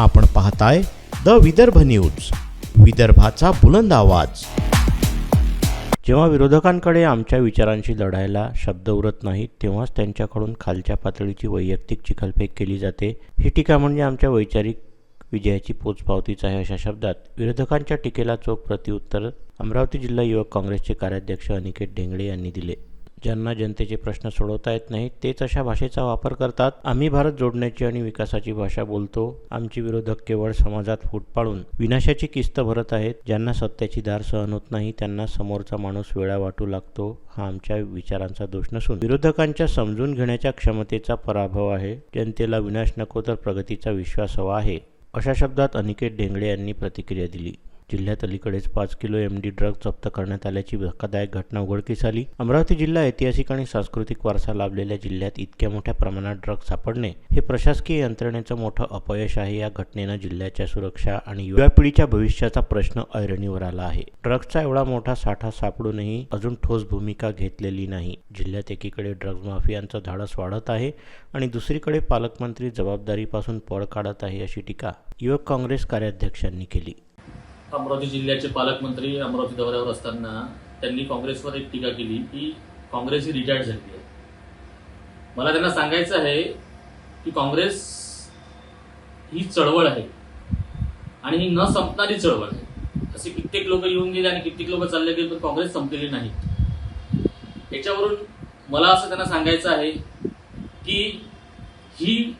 आपण पाहताय the Vidarbha news विदर्भाचा बुलंद आवाज. जेव्हा विरोधकांकडे आमच्या विचारांशी लढायला शब्द उरत नाहीत तेव्हाच त्यांच्याकडून खालच्या पातळीची वैयक्तिक चिखलफेक केली जाते. ही टीका म्हणजे आमच्या वैचारिक विजयाची पोचपावतीच आहे अशा शब्दात. विरोधकांच्या टीकेला चोख प्रत्युत्तर अमरावती जिल्हा युवक काँग्रेसचे कार्याध्यक्ष अनिकेत ढेंगळे यांनी दिले. ज्यांना जनतेचे प्रश्न सोडवता येत नाहीत तेच अशा भाषेचा वापर करतात. आम्ही भारत जोडण्याची आणि विकासाची भाषा बोलतो. आमची विरोधक केवळ समाजात फूट पाडून विनाशाची किस्त भरत आहेत. ज्यांना सत्याची धार सहन होत नाही त्यांना समोरचा माणूस वेळा वाटू लागतो हा आमच्या विचारांचा दोष नसून. विरोधकांच्या समजून घेण्याच्या क्षमतेचा पराभव आहे. जनतेला विनाश नको तर प्रगतीचा विश्वास हवा आहे. अशा शब्दात अनिकेत ढेंगळे यांनी प्रतिक्रिया दिली. जिल्ह्यात अलीकडेच पाच किलो एम डी ड्रग जप्त करण्यात आल्याची धक्कादायक घटना उघडकीस आली. अमरावती जिल्हा ऐतिहासिक आणि सांस्कृतिक वारसा लाभलेल्या जिल्ह्यात इतक्या मोठ्या प्रमाणात ड्रग सापडणे हे प्रशासकीय यंत्रणेचं मोठं अपयश आहे. या घटनेनं जिल्ह्याच्या सुरक्षा आणि युवा पिढीच्या भविष्याचा प्रश्न ऐरणीवर आला आहे. ड्रग्सचा एवढा मोठा साठा सापडूनही अजून ठोस भूमिका घेतलेली नाही. जिल्ह्यात एकीकडे ड्रग्ज माफियांचं धाडस वाढत आहे आणि दुसरीकडे पालकमंत्री जबाबदारीपासून पळ काढत आहे अशी टीका युवक काँग्रेस कार्याध्यक्षांनी केली. अमरावती जिल्ह्याचे पालकमंत्री अमरावती दौऱ्यावर असताना त्यांनी काँग्रेसवर एक टीका केली की काँग्रेस ही रिटायर्ड झाली आहे. मला त्यांना सांगायचं आहे की काँग्रेस ही चळवळ आहे आणि ही न संपणारी चळवळ आहे. असे कित्येक लोक येऊन गेले आणि कित्येक लोक चालले गेले पण काँग्रेस संपलेली नाही. याच्यावरून मला असं त्यांना सांगायचं आहे की ही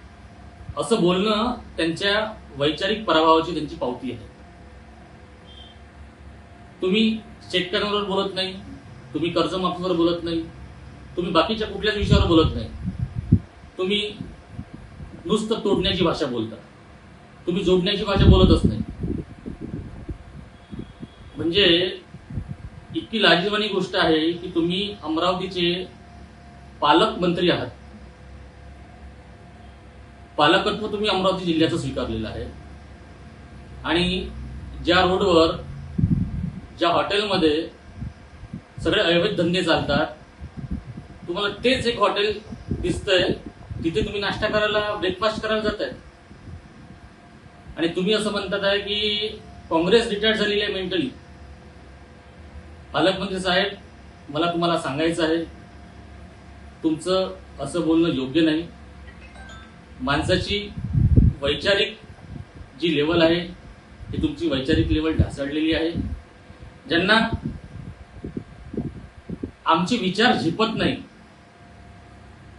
असं बोलणं त्यांच्या वैचारिक पराभवाची त्यांची पावती आहे. तुम्ही शेतकऱ्यांवर बोलत नाही तुम्ही कर्जमाफीवर बोलत नाही तुम्ही बाकीच्या कुठल्याच विषयावर बोलत नाही. तुम्ही नुसतं तोडण्याची भाषा बोलता. तुम्ही जोडण्याची भाषा बोलतच नाही. म्हणजे इतकी लाजीवानी गोष्ट आहे की तुम्ही अमरावतीचे पालकमंत्री आहात. पालकत्व तुम्ही अमरावती जिल्ह्याचं स्वीकारलेलं आहे. आणि ज्या रोडवर ज्या हॉटेलमध्ये सगळे अवैध धंदे चालतात तुम्हाला तेच एक हॉटेल दिसतंय तिथे तुम्ही नाश्ता करायला ब्रेकफास्ट करायला जात आहे आणि तुम्ही असं म्हणतात आहे की काँग्रेस रिटायर्ड झालेली आहे मेंटली पालकमंत्री साहेब मला तुम्हाला सांगायचं आहे तुमचं असं बोलणं योग्य नाही. माणसाची वैचारिक जी लेवल आहे ती तुमची वैचारिक लेवल ढासळलेली आहे. ज्यांना आमचे विचार झिपत नाही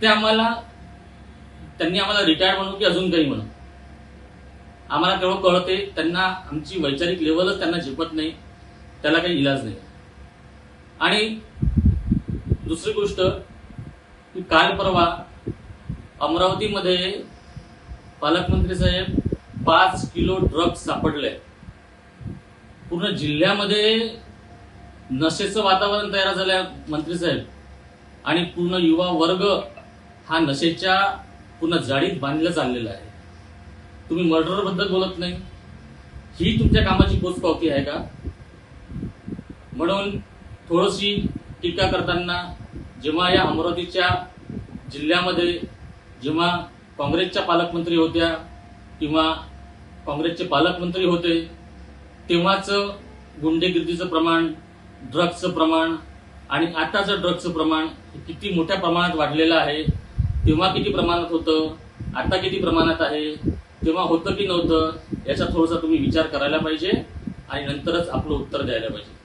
ते आम्हाला त्यांनी आम्हाला रिटायर म्हणू की अजून काही म्हणू. आम्हाला केवळ कळते त्यांना आमची वैचारिक लेवलच त्यांना झिपत नाही त्याला काही इलाज नाही. आणि दुसरी गोष्ट की काल परवा अमरावतीमध्ये पालकमंत्री साहेब पाच किलो ड्रग्ज सापडले. पूर्ण जिल्ह्यामध्ये नशेचं वातावरण तयार झालंय मंत्री साहेब. आणि पूर्ण युवा वर्ग हा नशेच्या पूर्ण जाळीत बांधला चाललेला आहे. तुम्ही मर्डरबद्दल बोलत नाही. ही तुमच्या कामाची पोचपावती आहे का? म्हणून थोडीशी टीका करताना जेव्हा या अमरावतीच्या जिल्ह्यामध्ये जेव्हा काँग्रेसच्या पालकमंत्री होत्या किंवा काँग्रेसचे पालकमंत्री होते तेव्हाच गुंडेगिर्दीचं प्रमाण ड्रग्जचं प्रमाण आणि आताचं ड्रग्जचं प्रमाण किती मोठ्या प्रमाणात वाढलेलं आहे तेव्हा किती प्रमाणात होतं आता किती प्रमाणात आहे तेव्हा होतं की नव्हतं याचा थोडासा तुम्ही विचार करायला पाहिजे आणि नंतरच आपलं उत्तर द्यायला पाहिजे.